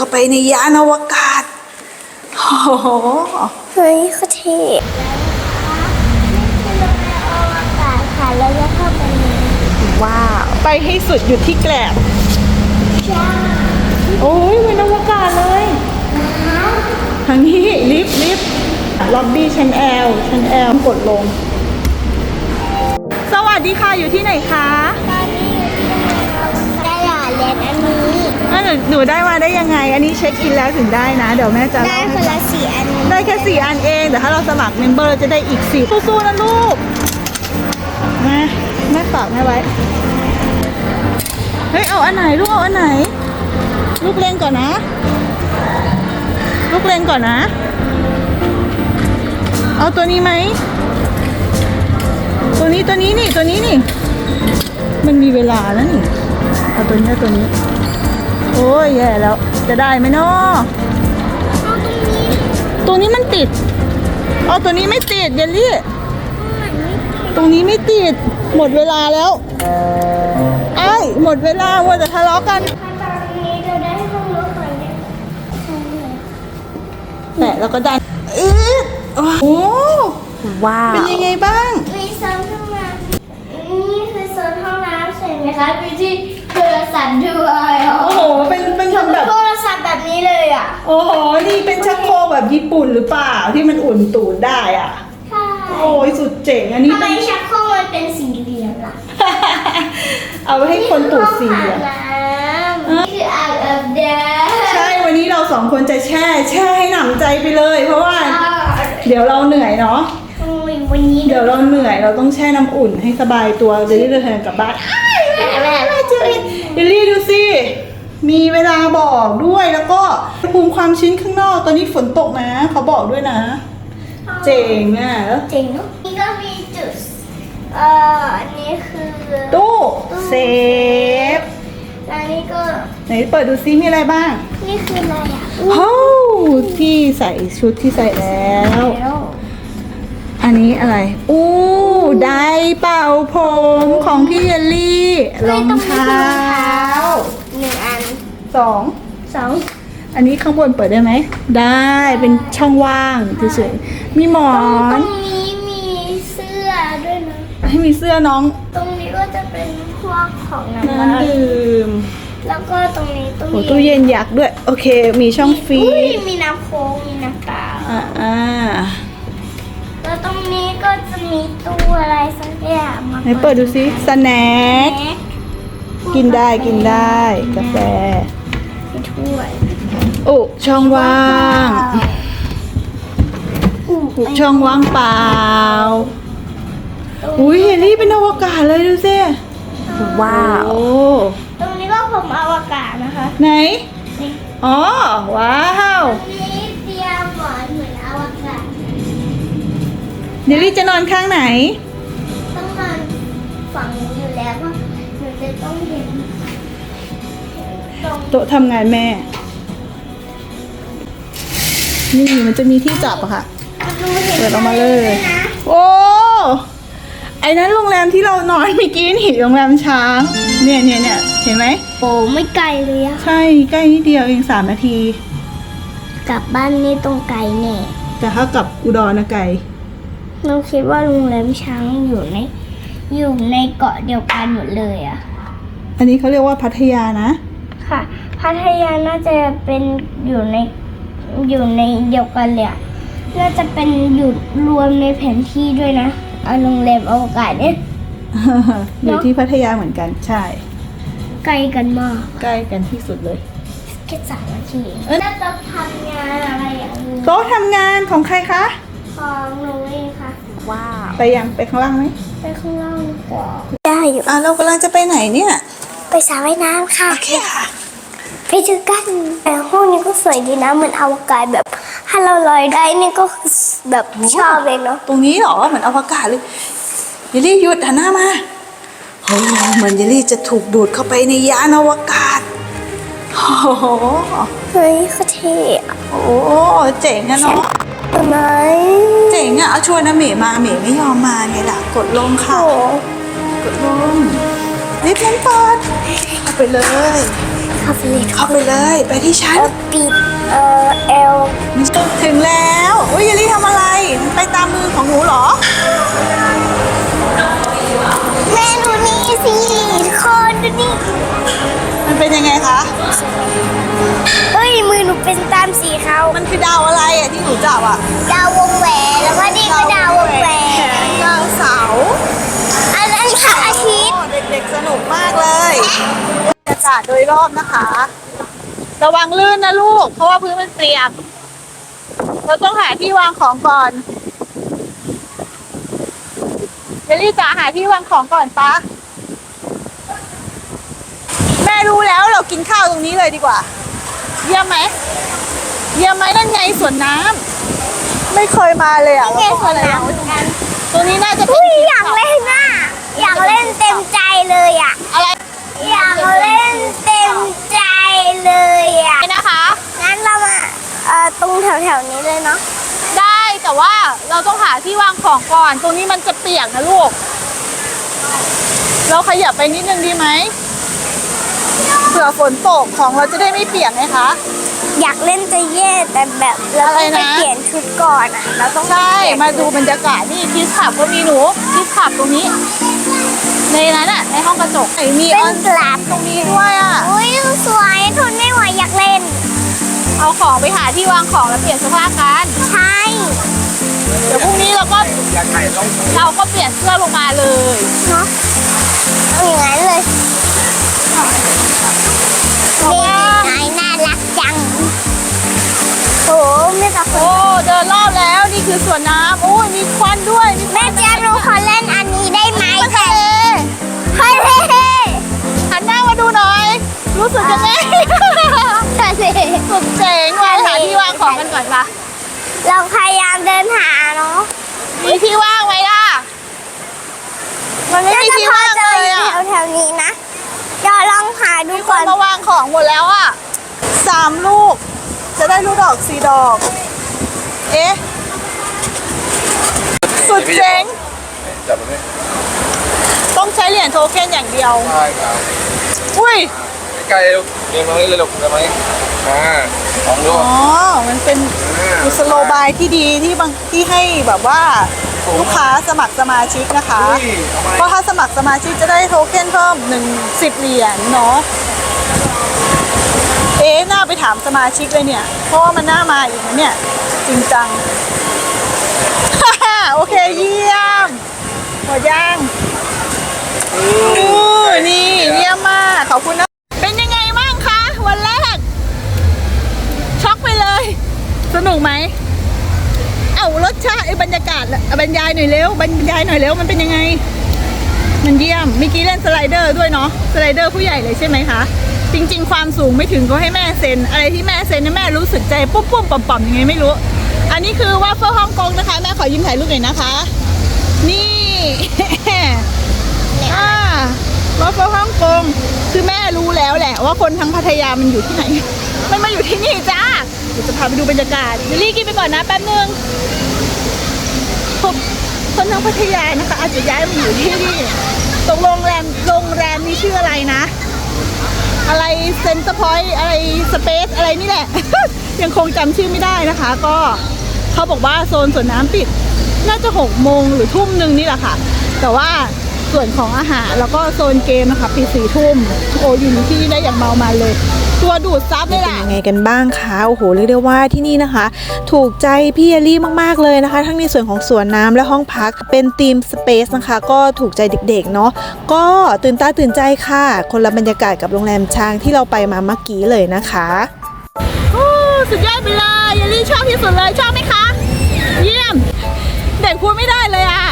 เข้าไปในยานอวกาศโอ้โหเฮ้ยเขาเท่นี่คือโรงแรมอวกาศค่ะแล้วก็เข้าไปในว้าว ไปให้สุดอยู่ที่แกลบช่างโอ้ยเป็นอวกาศเลยทางนี้ลิฟต์ลิฟต์ล็อบบี้ชั้นแอลชั้นแอลกดลง สวัสดีค่ะ อยู่ที่ไหนคะ หนูหนูได้มาได้ยังไง อันนี้เช็คอินแล้วถึงได้นะ เดี๋ยวแม่จะได้เล่าคให้นฟัละงสี่อันได้แค่สี่อันเองแต่ถ้าเราสมัครเมมเบอร์เราจะได้อีกสี่สู้ๆนะลูกมาแม่ฝากแม่ไว้เฮ้ยเอาอันไหนลูกเอาอันไหน ลูกเล่นก่อนนะ ลูกเล่นก่อนนะ เอาตัวนี้ไหม ตัวนี้ตัวนี้นี่ตัวนี้นี่ มันมีเวลาแล้วนี่ เอาตัวนี้เอาตัวนี้ โอ้ยแย่แล้ว จะได้ไหมเนาะเอาตรงนี้ตัวนี้มันติดเอาตัวนี้ไม่ติดเยลลี่มันไม่ตรงนี้ไม่ติด หมดเวลาแล้วไอ้ายหมดเวลาว่าจะทะเลาะกัน ขั้นตอนนี้เราได้ห้องรถไฟเนี่ยแหละแล้วก็ดันเอ๊ะโอ้โหว้าเป็นวยังไงบ้าง มีโซนห้องน้ำนี่คือโซนห้องน้ำใช่ไหมคะมีที่โทรศัพท์ด้วย โอ้โห นี่เป็นชักโครกแบบญี่ปุ่นหรือเปล่าที่มันอุ่นตูดได้อะ ใช่โอ้ยสุดเจ๋งอันนี้ทำไมเป็น ชักโครกมันเป็นสี่เหลี่ยมล่ะเอาไว้ให้คนตูดเสีย นี่คือห้องอาบน้ำนี่คืออ่างอาบน้ำใช่ วันนี้เราสองคนจะแช่ แช่ให้หนำใจไปเลย เพราะว่า เดี๋ยวเราเหนื่อยเนาะวันนี้เดี๋ยวเราเหนื่อย เราต้องแช่น้ำอุ่นให้สบายตัวจะได้เดินทางกลับบ้านอ้ายแม่แม่แม่เจอเดลลี่ดูสิ มีเวลาบอกด้วยแล้วก็อุณหภูมิความชื้นข้างนอก ตอนนี้ฝนตกนะ เขาบอกด้วยนะ เจ๋งอะแล้วเจ๋งเนอะนี่ก็มีจุด เอ่ออันนี้คือตู้เซฟแล้วนี่ก็ ไหนเปิดดูซิมีอะไรบ้างนี่คืออะไรอะโอ้ที่ใส่ชุดที่ใส่แล้ว แล้วอันนี้อะไร อู้ไดร์เป่าผมของพี่เยลลี่รองเท้าหนึ่งอัน สอง สองอันนี้ข้างบนเปิดได้ไหม ได้เป็นช่องว่างเฉยๆมีหมอตรน งนี้มีเสื้อด้วยนะ ให้มีเสื้อน้องตรงนี้ก็จะเป็นพวกของน้ำน้ำดื่มแล้วก็ตรงนี้ตู้โอ้ตู้เย็นยักษ์ด้วย โอเค มีช่องฟรีอุ้ยมีน้ำโค้งมีน้ำเปล่าอ่าอ่าแล้วตรงนี้ก็จะมีตู้อะไรสักอย่างมาไหนเปิดดูซิสแน็คแม็กกินได้กินได้ กาแฟ มีถ้วยโอ้ช่องว่างอู้ช่องว่างเปล่า อุ้ยเฮลี่เป็นอวกาศเลยดูสิว้าวโอ้ตรงนี้ก็ผมอวกาศนะคะ ไหนนี่อ๋อ ว้าวตรงนี้เตียงหมอนเหมือนอวกาศเดลลี่จะนอนข้างไหน โต๊ะทำงานแม่ นี่มันจะมีที่จับอะค่ะดูเห็นเปิดออกมาเลยได้นะโอ้ ไอ้นั้นโรงแรมที่เรานอนเมื่อกี้นี่โรงแรมช้าง เนี่ยเนี่ยเนี่ยเห็นไหม โอ้ไม่ไกลเลยอะใช่ใกล้นิดเดียวเองสามนาที กลับบ้านนี่ตรงไกลแน่แต่ถ้ากลับอุดรนะไกลเราคิดว่าโรงแรมช้างอยู่ในอยู่ในเกาะเดียวกันหมดเลยอะอันนี้เขาเรียกว่าพัทยานะ ค่ะ พัทยาน่าจะเป็นอยู่ในอยู่ในเดียวกันเลยอะน่าจะเป็นอยู่รวมในแผนที่ด้วยนะเอาโรงแรมอวกาศเนี่ยอยู่ที่พัทยาเหมือนกันใช่ไกลกันมาก ใกล้กันที่สุดเลยแค่สามนาทีเอ้ยแล้วจะทำงานอะไรอย่างนี้โต๊ะทำงานของใครคะของหนูเองค่ะว้าวไปยังไปข้างล่างไหมไปข้างล่างดีกว่าได้อยู่อะเรากำลังจะไปไหนเนี่ย ไปสระว่ายน้ำค่ะโอเคค่ะ ไปเจอกันแต่ห้องนี้ก็สวยดีนะเหมือนอวกาศแบบถ้าเราลอยได้นี่ก็แบบชอบเลยเนาะตรงนี้เหรอเหมือนอวกาศเลยเยลลี่หยุดหันหน้ามาโอ้เหมือนเยลลี่จะถูกดูดเข้าไปในยานอวกาศโอ้โหเฮ้ยเขาเท่อะโอ้เจ๋งอะเนาะทำไมเจ๋งอะเอาชวนนะเมย์มาเมย์ไม่ยอมมาไงล่ะกดลงค่ะโอ้กดลงรีบเล่นเปิดเอาไปเลย ขเข้าไปเลยเข้าไปเลย ไปที่ชั้นเออปิดเอ่อเอลถึงแล้วอุ้ยเยลลี่ทำอะไร ไปตามมือของหนูเหรอ แม่ดูนี่สิทุกคนดูนี่มันเป็นยังไงคะ เฮ้ยมือหนูเป็นตามสีเขามันคือดาวอะไรอะที่หนูจับอะ ดาววงแหวนแล้วก็นี่ก็ดาววงแหวนดาวเสาร์อันนั้นพระอาทิตย์โอ้เด็กๆสนุกมากเลยบรรยากาศโดยรอบนะคะ ระวังลื่นนะลูก เพราะว่าพื้นมันเปียกเราต้องหาที่วางของก่อนเยลลี่จ๋าหาที่วางของก่อนปะแม่รู้แล้วเรากินข้าวตรงนี้เลยดีกว่า เยี่ยมไหมเยี่ยมไหมนั่นไงสวนน้ำไม่เคยมาเลยอะเล่นเราสต้องวนอะไรน้ำเหมือนกันตรงนี้น่าจะเป็นอุ้ยอยากเล่นน่ะอยากเล่นเต็มใจเลยอะ อะไร อยากเล่นเต็มใจเลยอะ นะคะ งั้นเรามาเอ่อตรงแถวๆนี้ เลยเนาะได้แต่ว่าเราต้องหาที่วางของก่อน ตรงนี้มันจะเปียกนะลูก เราขยับไปนิดนึงดีไหมเผื่อฝนตกของเราจะได้ไม่เปียกไงคะ อยากเล่นจะเย่แต่แบบเราอะไรต้องไปนะ เปลี่ยนชุดก่อนอะเราต้องไปใช่ เปลี่ยนมาดูบรรยากาศนี่คิสขับก็มีหนูคิสขับตรงนี้ ในนั้นอะในห้องกระจกไหนมีเป็ออนนกลับตรงนี้ด้วยอะอุ้ยสวยทนไม่ไหวอยากเล่น เอาของไปหาที่วางของแล้วเปลี่ยนเสื้อผ้ากัน ใช่ เดี๋ยวพรุ่งนี้เราก็เราก็เปลี่ยนเสื้อลงมาเลยเนาะเอาอย่างนั้นเลยเพราะนี่ว่านายน่ารักจังโหไม่ต้องโอ้เดินรอบแล้วนี่คือสวนน้ำโอ้ยมีควันด้วยมีคแม่วันเจี๊ยบหนูขอเล่นอันนี้ได้ไหมมาทะเลเฮ้ยเฮ้ยเฮ้ยหันหน้ามาดูหน่อย รู้สึกยังไงทะเล สุดเจ๋งเลยหาที่วางของกันก่อนปะเราพยายามเดินหาเนาะมีที่ว่างไหมล่ะ มันไม่น่ามีจะที่พอว่างเจเลอยอะแถวๆนี้นะเดี๋ยวลองหาดูมีคก่อนนมาวางของหมดแล้วอะสามลูก จะได้ลูกดอกสี่ดอก เอ๊ะ สุดเจ๋ง จับมันเลยต้องใช้เหรียญโทเค็นอย่างเดียวใช่ครับอุ้ย ใกล้ๆลูกเรียนมาเลยลูกได้ไหมอ่าลองดู อ๋อ มันเป็นกุศโลบายที่ดีที่บางที่ให้แบบว่าลูกค้าสมัครสมาชิกนะคะ อุ้ยเอาไหมเพราะถ้าสมัครสมาชิกจะได้โทเค็นเพิ่มหนึ่งสิบเหรียญเนาะ เอ๊ะน่าไปถามสมาชิกเลยเนี่ย เพราะว่ามันน่ามาอีกนะเนี่ย จริงจัง โอเคเยี่ยมหมดยังอู้นี่เยี่ยมมาก ขอบคุณนะ เป็นยังไงบ้างคะ วันแรก ช็อกไปเลย สนุกไหม เอารสชาติไอ้บรรยากาศอะบรรยายหน่อยเร็วบรรยายหน่อยเร็วมันเป็นยังไง มันเยี่ยมเมื่อกี้เล่นสไลเดอร์ด้วยเนาะสไลเดอร์ผู้ใหญ่เลยใช่ไหมคะจริง ๆ ความสูงไม่ถึงก็ให้แม่เซ็น อะไรที่แม่เซ็นนี่แม่รู้สึกใจปุ๊บปุ๊บป่อมป่อมยังไงไม่รู้ อันนี้คือว่าเฟอร์ฮ่องกงนะคะ แม่ขอยิ้มถ่ายรูปหน่อยนะคะ นี่อ่าว่าเฟอร์ฮ่องกงคือแม่รู้แล้วแหละ ว่าคนทั้งพัทยามันอยู่ที่ไหน มันมาอยู่ที่นี่จ้า ดี๋ยวจะพาไปดูบรรยากาศเดี๋ยวรีกินไปก่อนนะแป๊บนึงคนคนทั้งพัทยานะคะ อาจจะย้ายมาอยู่ที่นี่ตรงโรงแรมโรงแรมนี้ชื่ออะไรนะ อะไรเซ็นเตอร์พอยต์อะไรสเปซอะไรนี่แหละ ยังคงจำชื่อไม่ได้นะคะ ก็เขาบอกว่าโซนสวนน้ำปิด น่าจะหกโมงหรือทุ่มหนึ่งนี่แหละค่ะ แต่ว่าส่วนของอาหารแล้วก็โซนเกมนะคะปิดสี่ทุ่มโอ้อยู่ที่นี่ได้อย่างเมามันเลย ตัวดูดซับเลยเป็นล่ะยังไงกันบ้างคะโอ้โหเรียกได้ว่าที่นี่นะคะ ถูกใจพี่เอลลี่มากๆเลยนะคะ ทั้งในส่วนของสวนน้ำและห้องพักเป็นทีมสเปซนะคะ ก็ถูกใจเด็กๆเนาะก็ตื่นตาตื่นใจค่ะ คนละบรรยากาศกับโรงแรมช้างที่เราไปมาเมื่อกี้เลยนะคะโอ้สุดยอดไปเลยเยลลี่ชอบที่สุดเลยชอบไหมคะ เยี่ยม เด็กพูดไม่ได้เลยอะ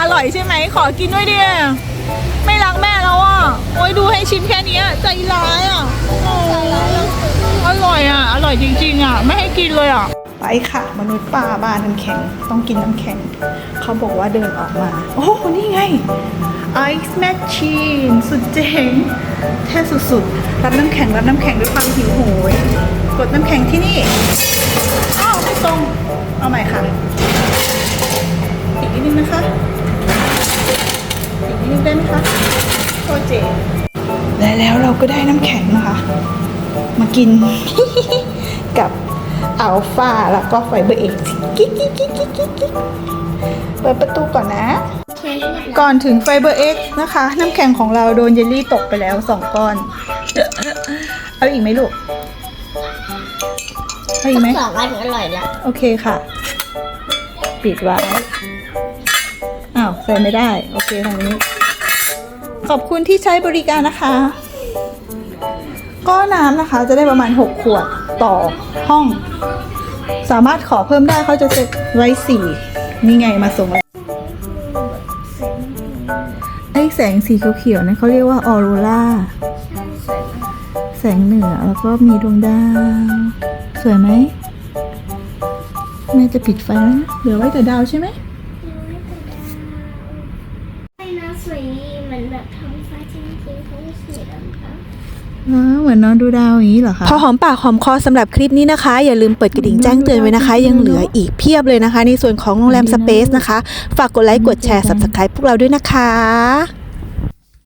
อร่อยใช่ไหมขอกินด้วยดิไม่รักแม่แล้วอะโอ้ยดูให้ชิมแค่เนี้ย ใจร้ายอะโอ้อร่อยอะ อร่อยจริง ๆ อะ ไม่ให้กินเลยอะ ไปค่ะ มนุษย์ป้าบ้านน้ำแข็ง ต้องกินน้ำแข็ง เขาบอกว่าเดินออกมา โอ้นี่ไง Ice Machine สุดเจ๋งเท่สุดๆ รับน้ำแข็ง รับน้ำแข็งด้วยความหิวโหย กดน้ำแข็งที่นี่ อ้าวไม่ตรง เอาใหม่ค่ะ อีกนิดนึงนะคะ อีกนิดนึงได้ไหมคะโคตรเจ๋ง และแล้วเราก็ได้น้ำแข็งนะคะ มากินกับอัลฟาแล้วก็ไฟเบอร์เอกกิ๊กกิ๊กกิ๊กกิ๊กกิ๊กกิ๊กเปิดประตูก่อนนะ ก่อนถึงไฟเบอร์เอ็กนะคะ น้ำแข็งของเราโดนเยลลี่ตกไปแล้วสองก้อน เอาอีกไหมลูก เอาอีกไหมสองอันอร่อยละโอเคค่ะ ปิดไว้อ้าวใส่ไม่ได้ โอเคทางนี้ ขอบคุณที่ใช้บริการนะคะ ก็น้ำนะคะจะได้ประมาณ 6 ขวดต่อห้อง สามารถขอเพิ่มได้เขาจะเซ็ตไว้สี่นี่ไงมาส่งแล้ไอ้แสงสีเขียวๆนั้นเขาเรียกว่าออโรราแสงเหนือแล้วก็มีดวงดาว สวยไหมแม่จะปิดไฟแล้วนะเหลือไว้แต่ดาวใช่ไหม เหมือนนอนดูดาวอย่างนี้เหรอคะพอหอมปากหอมคอสำหรับคลิปนี้นะคะ อย่าลืมเปิดกระดิ่งแจ้งเตือนไว้นะคะ ยังเหลืออีกเพียบเลยนะคะ ในส่วนของโรงแรมสเปซนะคะ ฝากกดไลค์กดแชร์ subscribe พวกเราด้วยนะคะ